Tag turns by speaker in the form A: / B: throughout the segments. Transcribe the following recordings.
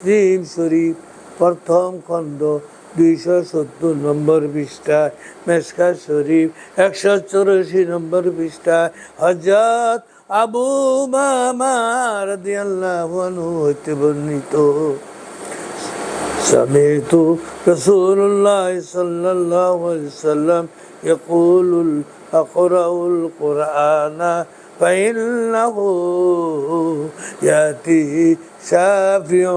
A: মুসলিম শরীফ প্রথম খণ্ড দুইশো সত্তর নম্বর পৃষ্ঠায় মেসকা শরীফ একশো চৌরাশি নম্বর পৃষ্ঠায় হজরত আবু মামার দিয়াল্লাহ হইতে বর্ণিত سمعت رسول الله صلى الله عليه وسلم يقول أقرأ القرآن فإنه يأتي شافع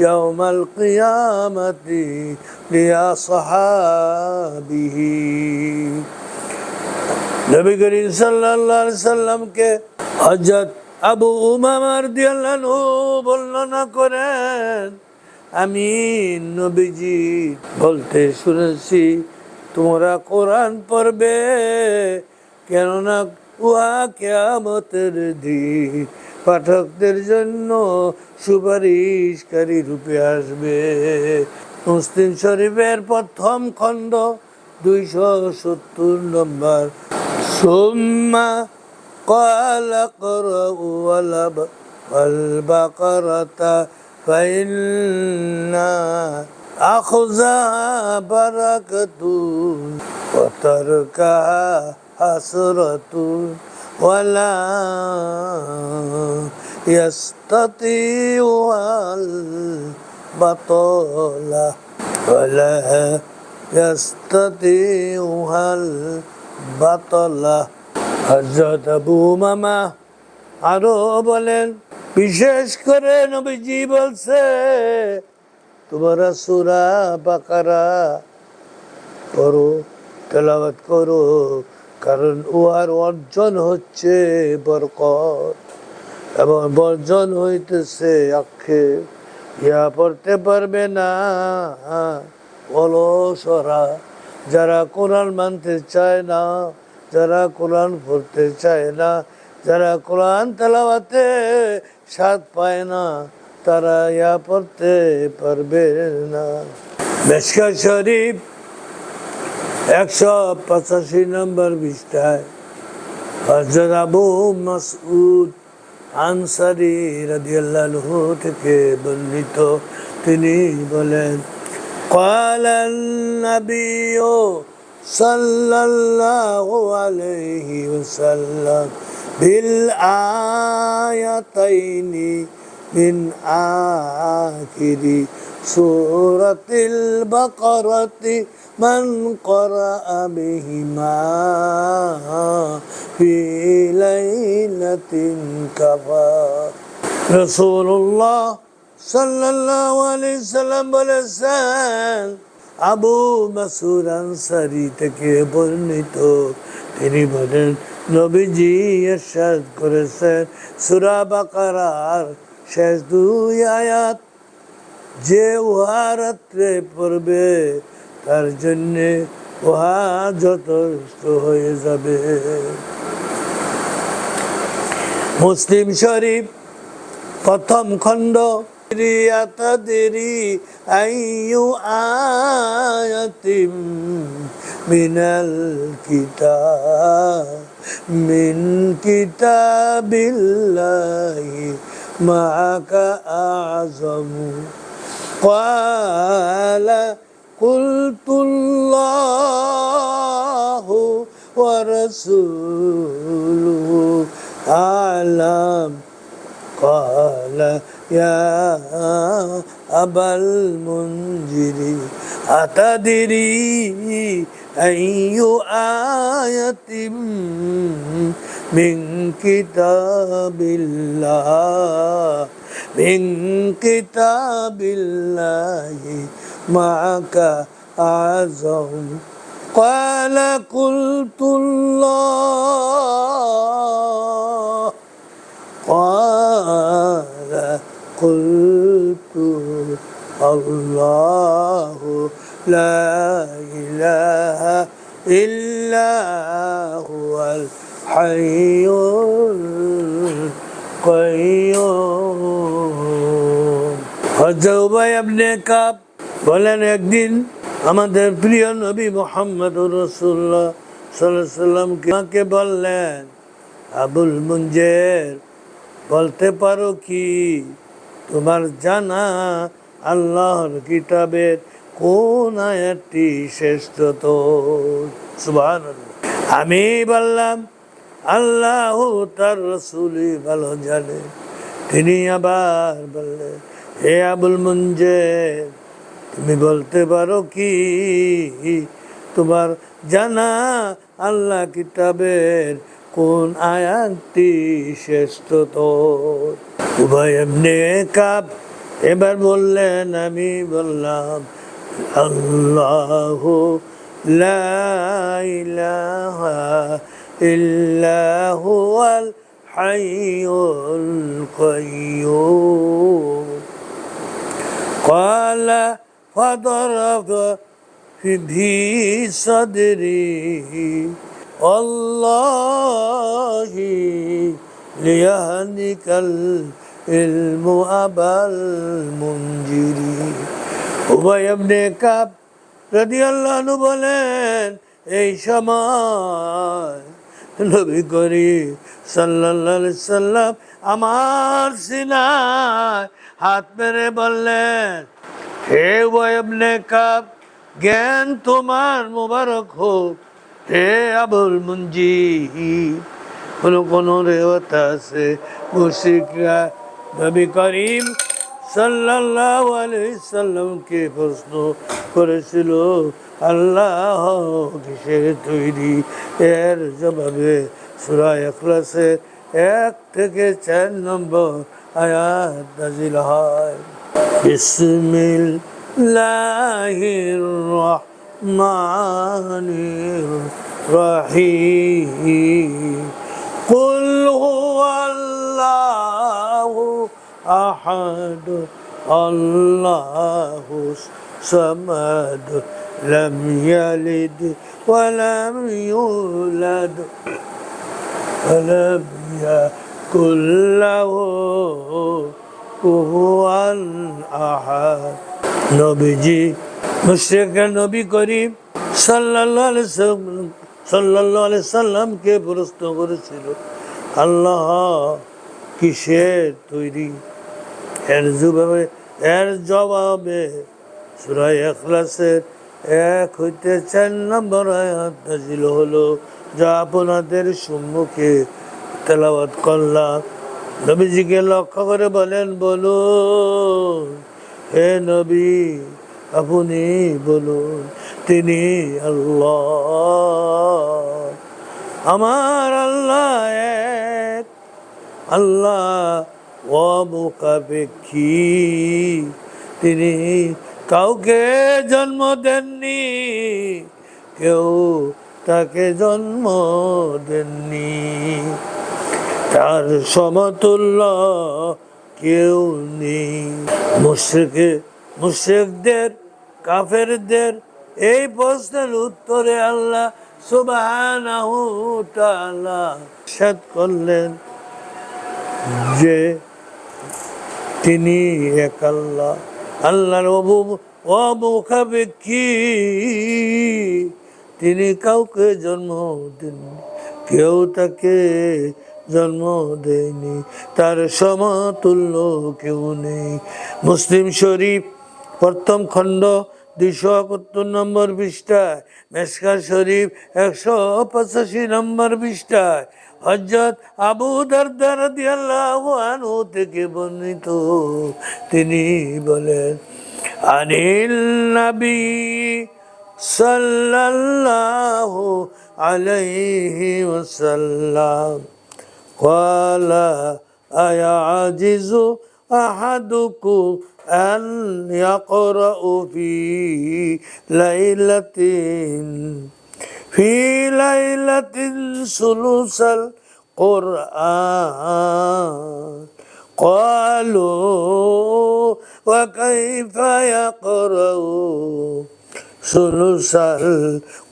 A: يوم القيامة لأصحابه নবী করিম সাল্লাল্লাহু আলাইহি সাল্লামকে হযরত আবু উমামা রাদিয়াল্লাহু বর্ণনা করেন আমি নবীজি বলতে শুনেছি তোমরা কোরআন পড়বে কেননা উহা কেয়ামতের দিন। পাঠকদের জন্য সুপারিশকারী রূপে আসবে। মুসলিম শরীফের প্রথম খণ্ড, দুইশো সত্তর নম্বর। সোম্মা কলা কর ওয়ালাব করতা ফাইন্না আখজা বারাকাতু পতরকা حسرة ولا يستطيعها البطولة ولا يستطيعها البطلة হজরত আবু মামা আরো বলেন বিশেষ করে নবীজি বলছে তোমরা সুরা বাকারা করো তেলাওয়াত করো কারণ উহার অর্জন হচ্ছে বরকত। এবং বর্জন হইতেছে আক্ষেপ ইয়া পড়তে পারবে না অলসরা। যারা কোরআন মানতে চায় না, যারা কোরআন পড়তে চায় না, যারা কোরআন তেলাওয়াতে স্বাদ পায় না, তারা ইয়া পড়তে পারবে না। মেশকা শরীফ একশো পঁচাশি নম্বর পৃষ্ঠায় হজরত আবু মাসউদ আনসারি রাদিয়াল্লাহু থেকে বর্ণিত তিনি বলেন قال النبي صلى الله عليه وسلم بالآيتين من آخر سورة البقرة من قرأ بهما في ليلة كفى رسول الله সাল্লাল্লাহু আলাইহি সাল্লাম বলেছেন আবু মাসুদ আনসারি থেকে বর্ণিত তিনি বলেন নবীজি ইরশাদ করেছেন সূরা বাকারার শেষ দুই আয়াত যে উহা রাত্রে পড়বে, তার জন্যে উহা যথেষ্ট হয়ে যাবে। মুসলিম শরীফ, প্রথম খণ্ড দেরি আইউ আয়াতিম মিনাল কিতা মিন কিতাবিল্লাহি معك أعظم قال قلت الله ورسوله أعلم قال يا أبا المنذر أتدري أي آية من كتاب الله من كتاب الله معك أعظم قال قلت الله لا إله إلا هو الحي القيوم হজরত আপনি কাপ বলেন একদিন আমাদের প্রিয় নবী মোহাম্মদ রসুল্লাহ সাল্লামকে আমাকে বললেন আবুল মুঞ্জের বলতে পারো কি তোমার জানা আল্লাহর কিতাবের কোন শ্রেষ্ঠত। সুবহান আমি বললাম, আল্লাহ তার রসুলই ভালো জানে। তিনি আবার বললেন, হে আবুল মুঞ্জে তুমি বলতে পারো কি? তোমার জানা আল্লাহ কিতাবের কোন আয়াতটি শ্রেষ্ঠ তোর উভয় এমনি কাপ এবার বললেন, আমি বললাম الله لا إله إلا هو الحي القيوم. قال فضرب في صدري والله ليهنك العلم أبا المنجرين উভয় এমনি কাপ রাদি আল্লাহ বলেন, এই সময় নবী করি সাল্লাহ সাল্লাম আমার সিনায় হাত মেরে বললেন, হে ওয়েবনে কাপ জ্ঞান তোমার মোবারক হোক। হে আবুল মুঞ্জি কোন কোন রেওয়াত আছে মুশিকরা নবী করিম সাল্লাহ আলাইসাল্লামকে প্রশ্ন করেছিল? আল্লাহ কিসের তৈরি? এর জবাবে সুরা এখলাসে এক থেকে চার নম্বর আয়াত নাজিল হয়। ইসমিল রহমানির রহিম। কুল আল্লাহ আহাদ আল্লাহু সামাদ, লাম ইয়ালিদ ওয়া লাম ইউলাদ ওয়া লাম ইয়াকুল লাহু কুহুয়ান আহাদ। নবীজি, মুশরিকরা নবী করিম সাল্লাল্লাহু আলাইহি সাল্লাম, সাল্লাল্লাহু আলাইহি সাল্লামকে প্রশ্ন করেছিল, আল্লাহ কিসের তৈরি? এর জবাবে এর জবাবে সূরা ইখলাসের এক হইতে চার নম্বর আয়াত নাজিল হলো। যা আপনাদের সম্মুখে তেলাওয়াত করলাম। নবীজিকে লক্ষ্য করে বলেন, বলুন, হে নবী, আপনি বলুন, তিনি আল্লাহ। আমার আল্লাহ এক, আল্লাহ অমুখাপেক্ষী তিনি কাউকে জন্ম দেননি, কেউ তাকে জন্ম দেননি। তার সমতুল্য কেউ নেই। মুশ্রিকে, মুশ্রিকদের, কাফেরদের এই প্রশ্নের উত্তরে আল্লাহ সাদ করলেন যে তিনি এক আল্লাহ আল্লাহর অবু অমুখাপেক্ষী তিনি কাউকে জন্ম দেন কেউ তাকে জন্ম দেয়নি, তার সমতুল্য কেউ নেই। মুসলিম শরীফ, প্রথম খণ্ড, দুইশো একাত্তর নম্বর পৃষ্ঠায় মেসকা শরীফ, একশো পঁচাশি নম্বর পৃষ্ঠায় হজরত আবু দারদার রাদিয়াল্লাহু আনহু থেকে বর্ণিত তিনি বলেন আনিল নবী সাল্লাল্লাহু আলাইহি ওয়াসাল্লাম قال أيعجز أحدكم أن يقرأ في ليلة في ليلة ثلث القرآن قالوا وكيف يقرأ ثلث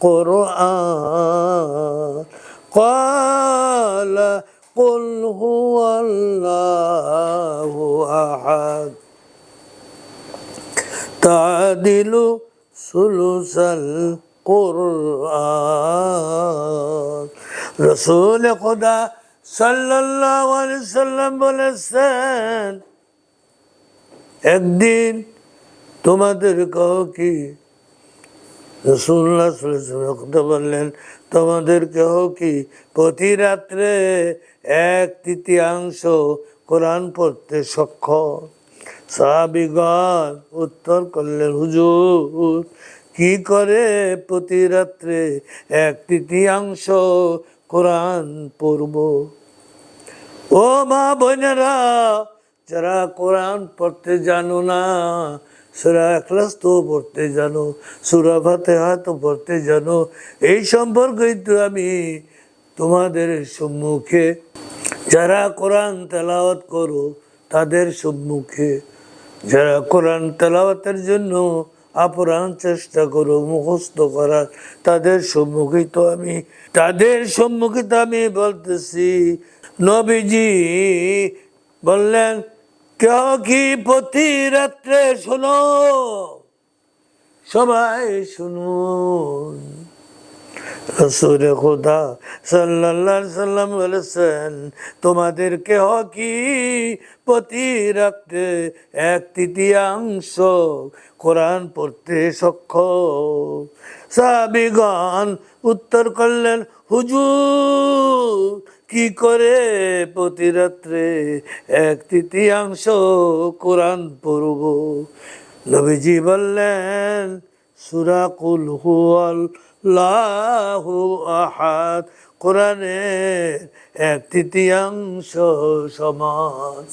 A: القرآن قال قل هو الله أحد تعدل ثلث القرآن রসুল খোদা সাল্লাল্লাহু আলাইহি সাল্লাম বলেছেন, একদিন তোমাদের কহ কি রসুল্লাহ বললেন তোমাদের কেহ কি প্রতি রাত্রে এক তৃতীয়াংশ কোরআন পড়তে সক্ষম? সাহাবিগণ উত্তর করলেন, হুজুর কি করে প্রতি রাত্রে এক তৃতীয়াংশ কোরআন পড়ব? ও মা বোনেরা, যারা কোরআন পড়তে জানো না, সুরা এখলাস তো পড়তে জানো, সুরা ফাতেহা তো পড়তে জানো, এই সম্পর্কেই তো আমি তোমাদের সম্মুখে, যারা কোরআন তেলাওয়াত করো তাদের সম্মুখে, যারা কোরআন তেলাওয়াতের জন্য আপ্রাণ চেষ্টা করো, মুখস্থ করার। তাদের সম্মুখে তো আমি, তাদের সম্মুখে তো আমি বলতেছি, নবীজি বললেন কেউ কি প্রতি রাত্রে শোনো? সবাই শুনুন। রসুরে খোদা আলাইহি সাল্লাম বলেছেন তোমাদের কেহ কি প্রতি রাত্রে এক তৃতীয়াংশ কোরআন পড়তে সক্ষম। সাহাবিগণ উত্তর করলেন, হুজুর, কি করে প্রতি রাত্রে এক তৃতীয়াংশ কোরআন পড়ব? নবীজি বললেন, সুরাকুল হুয়াল লাহু আহাদ কোরআনের এক তৃতীয়াংশ সমাজ।